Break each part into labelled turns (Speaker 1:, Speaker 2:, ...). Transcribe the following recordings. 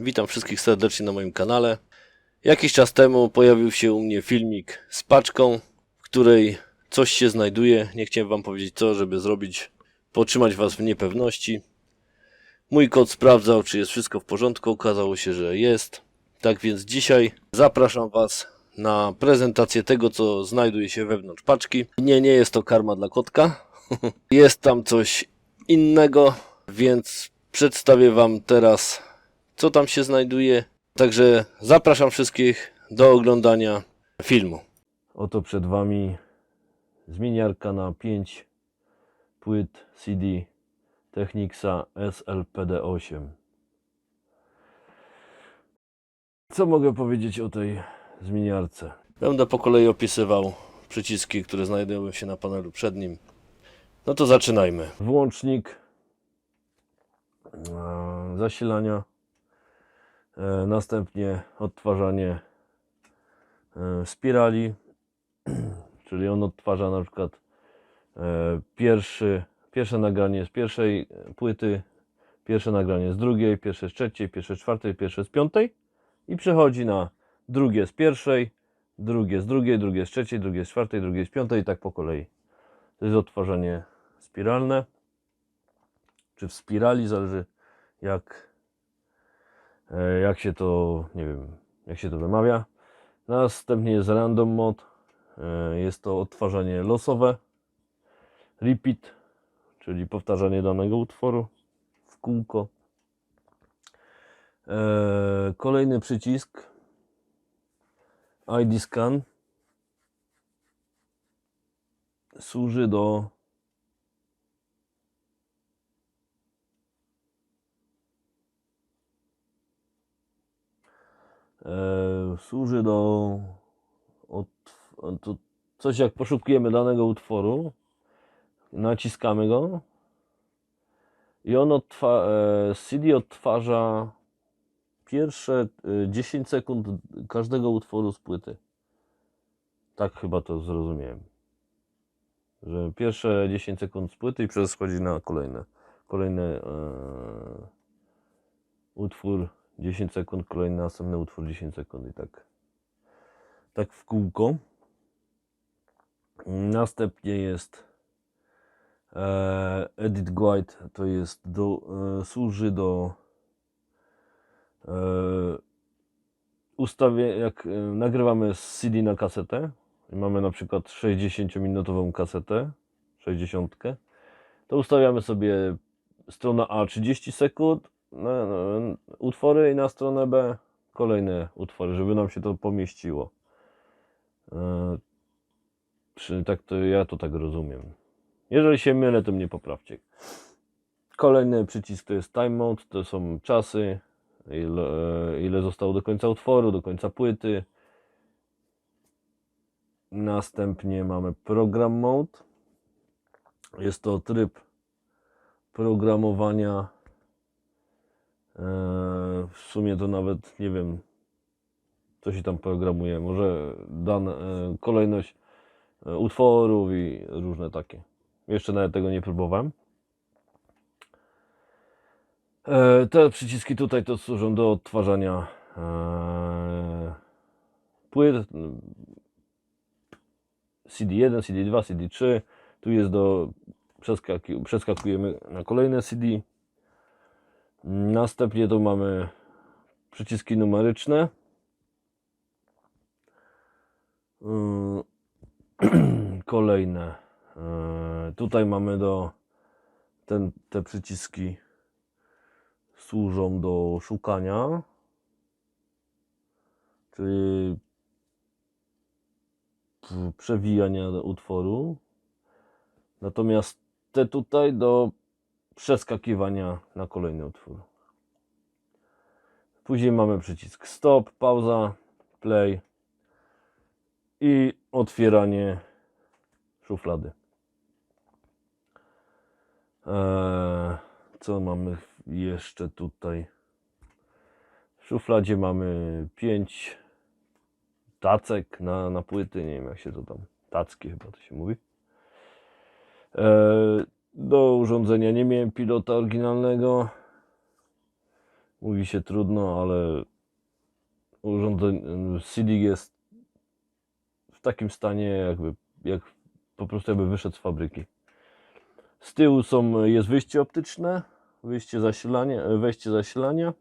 Speaker 1: Witam wszystkich serdecznie na moim kanale. Jakiś czas temu pojawił się u mnie filmik z paczką, w której coś się znajduje. Nie chciałem wam powiedzieć co, żeby zrobić, potrzymać was w niepewności. Mój kod sprawdzał, czy jest wszystko w porządku. Okazało się, że jest. Tak więc dzisiaj zapraszam was na prezentację tego, co znajduje się wewnątrz paczki. Nie, nie jest to karma dla kotka. jest tam coś innego, więc przedstawię wam teraz, co tam się znajduje. Także zapraszam wszystkich do oglądania filmu. Oto przed wami zmieniarka na 5 płyt CD Technicsa SLPD8. Co mogę powiedzieć o tej zmieniarce? Będę po kolei opisywał przyciski, które znajdują się na panelu przednim. No to zaczynajmy. Włącznik zasilania, następnie odtwarzanie e, spirali, czyli on odtwarza na przykład e, pierwszy, pierwsze nagranie z pierwszej płyty, pierwsze nagranie z drugiej, pierwsze z trzeciej, pierwsze z czwartej, pierwsze z piątej i przechodzi na drugie z pierwszej, drugie z drugiej, drugie z trzeciej, drugie z czwartej, drugie z piątej i tak po kolei. To jest odtwarzanie spiralne, czy w spirali, zależy jak, e, jak się to, nie wiem, jak się to wymawia. Następnie jest random mode, e, jest to odtwarzanie losowe, repeat, czyli powtarzanie danego utworu w kółko. E, Kolejny przycisk ID scan służy do służy do to coś jak poszukujemy danego utworu naciskamy go i on odtwa, e, CD odtwarza pierwsze e, 10 sekund każdego utworu z płyty. Tak chyba to zrozumiałem że pierwsze 10 sekund z płyty i przechodzi na kolejne kolejny e, utwór 10 sekund, kolejny następny utwór 10 sekund i tak. Tak w kółko. Następnie jest e, edit guide to jest do, e, służy do e, ustawie jak e, nagrywamy z CD na kasetę i mamy na przykład 60-minutową kasetę, 60, to ustawiamy sobie strona A 30 sekund, na, na, utwory i na stronę B kolejne utwory, żeby nam się to pomieściło. E, tak to ja to tak rozumiem. Jeżeli się mylę, to mnie poprawcie. Kolejny przycisk to jest time mode, to są czasy, ile, ile zostało do końca utworu, do końca płyty. Następnie mamy program mode. Jest to tryb programowania. Eee, W sumie to nawet nie wiem, co się tam programuje. Może dane, e, kolejność e, utworów i różne takie. Jeszcze nawet tego nie próbowałem. E, Te przyciski tutaj to służą do odtwarzania e, płyt, CD1, CD2, CD3. Tu jest do przeskakujemy na kolejne CD. Następnie tu mamy przyciski numeryczne. Yy, Kolejne. Yy, Tutaj mamy do ten, te przyciski służą do szukania. Czyli przewijania utworu. Natomiast te tutaj do przeskakiwania na kolejny utwór. Później mamy przycisk stop, pauza, play i otwieranie szuflady. Eee, co mamy jeszcze tutaj? W szufladzie mamy 5 tacek na, na płyty, nie wiem jak się to tam, tacki chyba to się mówi. E, Do urządzenia nie miałem pilota oryginalnego. Mówi się trudno, ale urządzenie, CD jest w takim stanie, jakby jak po prostu jakby wyszedł z fabryki. Z tyłu są, jest wyjście optyczne, wyjście zasilania, wejście zasilania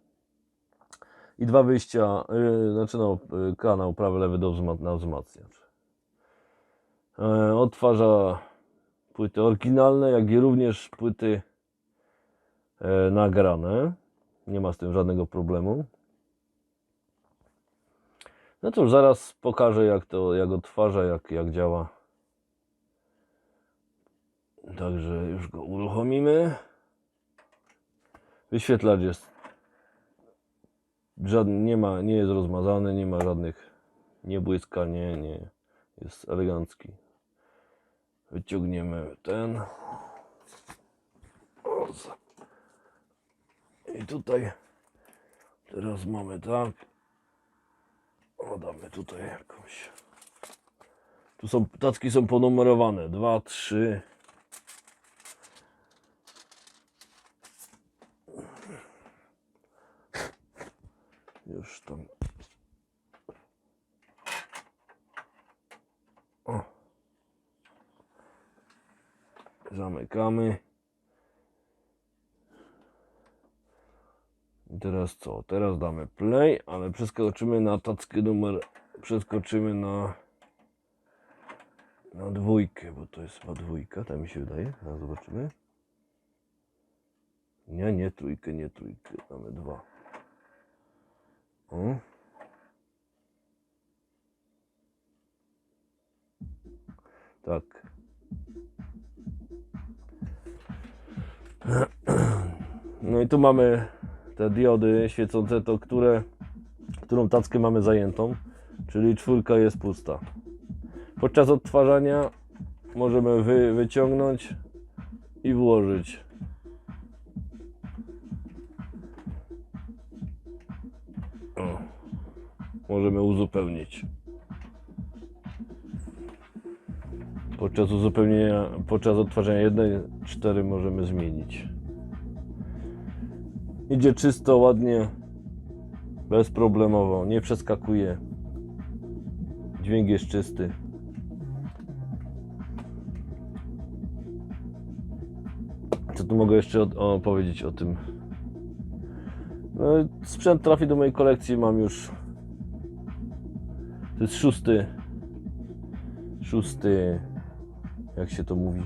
Speaker 1: i dwa wyjścia, yy, znaczy no, kanał prawy, lewy do na wzmacniacz. Yy, odtwarza płyty oryginalne, jak i również płyty e, nagrane. Nie ma z tym żadnego problemu. No cóż, zaraz pokażę jak to, jak odtwarza, jak, jak działa. Także już go uruchomimy. Wyświetlacz jest żadny, nie ma, nie jest rozmazany, nie ma żadnych, nie błyska, nie, nie, jest elegancki. Wyciągniemy ten. I tutaj teraz mamy tak. Dodamy tutaj jakąś. Tu są, tacki są ponumerowane. 2, 3, Zamykamy. I teraz co? Teraz damy play, ale przeskoczymy na tackę numer. Przeskoczymy na. Na dwójkę, bo to jest chyba dwójka, tak mi się wydaje. Zaraz zobaczymy. Nie, nie trójkę, nie trójkę. Damy dwa. O. Tak. No i tu mamy te diody świecące, to które, którą tackę mamy zajętą, czyli czwórka jest pusta. Podczas odtwarzania możemy wy, wyciągnąć i włożyć. O, możemy uzupełnić. Podczas uzupełnienia, podczas odtwarzania jednej, cztery możemy zmienić. Idzie czysto, ładnie, bezproblemowo, nie przeskakuje. Dźwięk jest czysty. Co tu mogę jeszcze o, o, powiedzieć o tym? No, sprzęt trafi do mojej kolekcji, mam już. To jest szósty. Szósty. Jak się to mówi?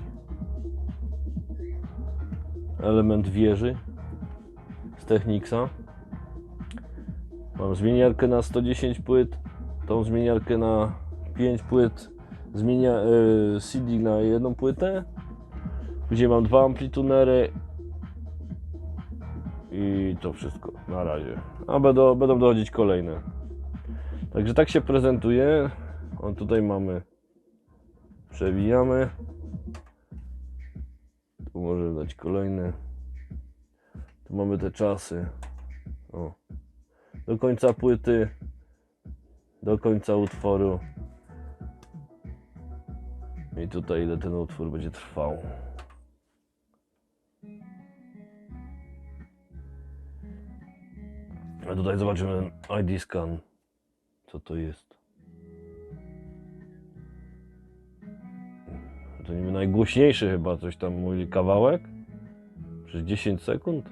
Speaker 1: Element wieży z Technicsa. Mam zmieniarkę na 110 płyt, tą zmieniarkę na 5 płyt, zmienia, e, CD na jedną płytę. Później mam dwa amplitunery i to wszystko na razie. A będą, będą dochodzić kolejne. Także tak się prezentuje. O tutaj mamy. Przewijamy. Tu możemy dać kolejne. Tu mamy te czasy. O. Do końca płyty. Do końca utworu. I tutaj ile ten utwór będzie trwał. A tutaj zobaczymy ID scan. Co to jest? To niby najgłośniejszy chyba coś tam mówi kawałek. Przez 10 sekund.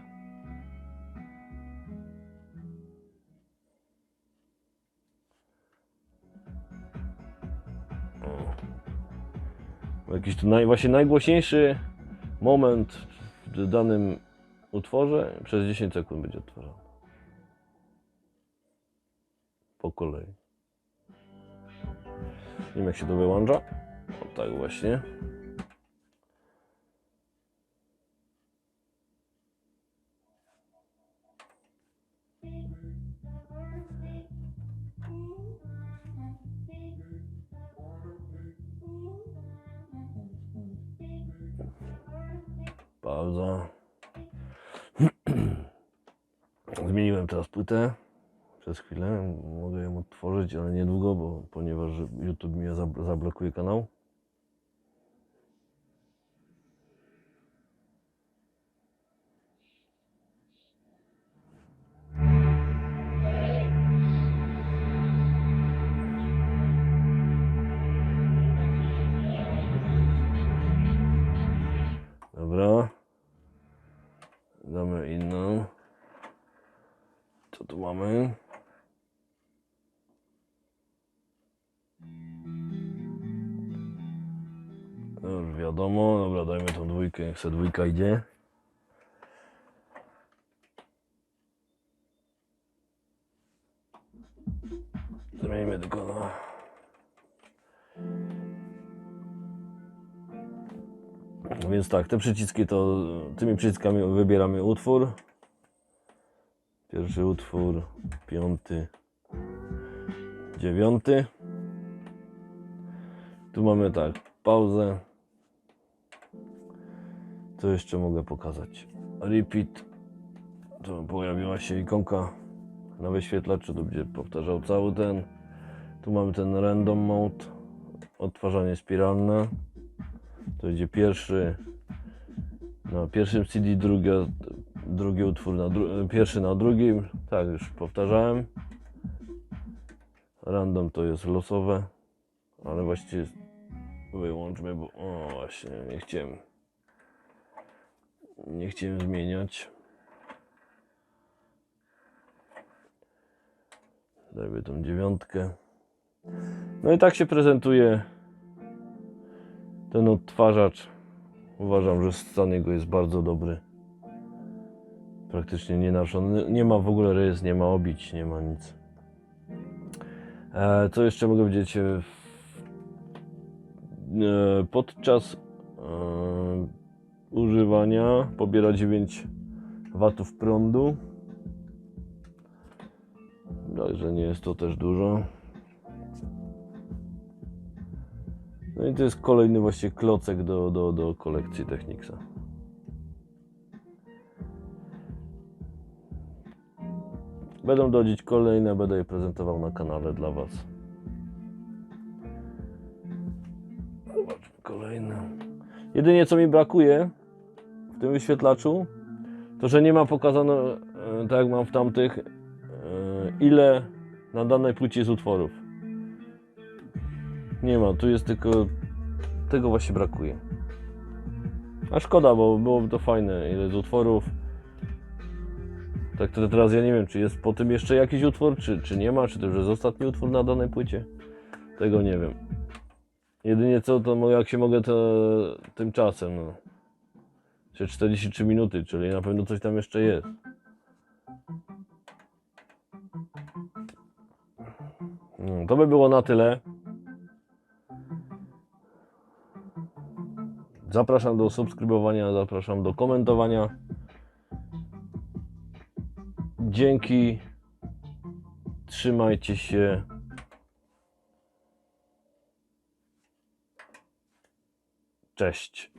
Speaker 1: O. Jakiś tu naj, właśnie najgłośniejszy moment w danym utworze przez 10 sekund będzie odtwarzany. Po kolei. Nie wiem jak się to wyłącza. O tak właśnie. Pauza. Zmieniłem teraz płytę przez chwilę. Mogę ją odtworzyć, ale niedługo, bo ponieważ YouTube zabl- zablokuje kanał. Damy inną. Co tu mamy? No już wiadomo, dobra, dajmy tą dwójkę, niech se dwójka idzie. Więc tak, te przyciski to tymi przyciskami wybieramy utwór. Pierwszy utwór, piąty, dziewiąty. Tu mamy tak, pauzę. Co jeszcze mogę pokazać? Repeat. Tu pojawiła się ikonka na wyświetlaczu, to będzie powtarzał cały ten. Tu mamy ten random mode, odtwarzanie spiralne. To będzie pierwszy na pierwszym CD, drugi, drugi utwór na dru, pierwszy na drugim. Tak, już powtarzałem. Random to jest losowe, ale właściwie wyłączmy, bo o właśnie, nie chciałem nie chciałem zmieniać. Dajmy tą dziewiątkę. No i tak się prezentuje ten odtwarzacz. Uważam, że stan jego jest bardzo dobry. Praktycznie nie naruszony. Nie ma w ogóle rys, nie ma obić, nie ma nic. E, co jeszcze mogę powiedzieć? E, e, podczas używania pobiera 9 watów prądu. Także nie jest to też dużo. No i to jest kolejny właśnie klocek do, do, do kolekcji Technicsa. Będą dodzić kolejne, będę je prezentował na kanale dla Was. Zobaczmy kolejne. Jedynie co mi brakuje w tym wyświetlaczu, to że nie ma pokazane, e, tak jak mam w tamtych, e, ile na danej płycie jest utworów. Nie ma, tu jest tylko. Tego właśnie brakuje. A szkoda, bo byłoby to fajne. Ile z utworów. Tak to teraz ja nie wiem, czy jest po tym jeszcze jakiś utwór, czy, czy nie ma, czy to już jest ostatni utwór na danej płycie. Tego nie wiem. Jedynie co, to jak się mogę to tym czasem, no. Czy 43 minuty, czyli na pewno coś tam jeszcze jest. No, to by było na tyle. Zapraszam do subskrybowania, zapraszam do komentowania. Dzięki. Trzymajcie się. Cześć.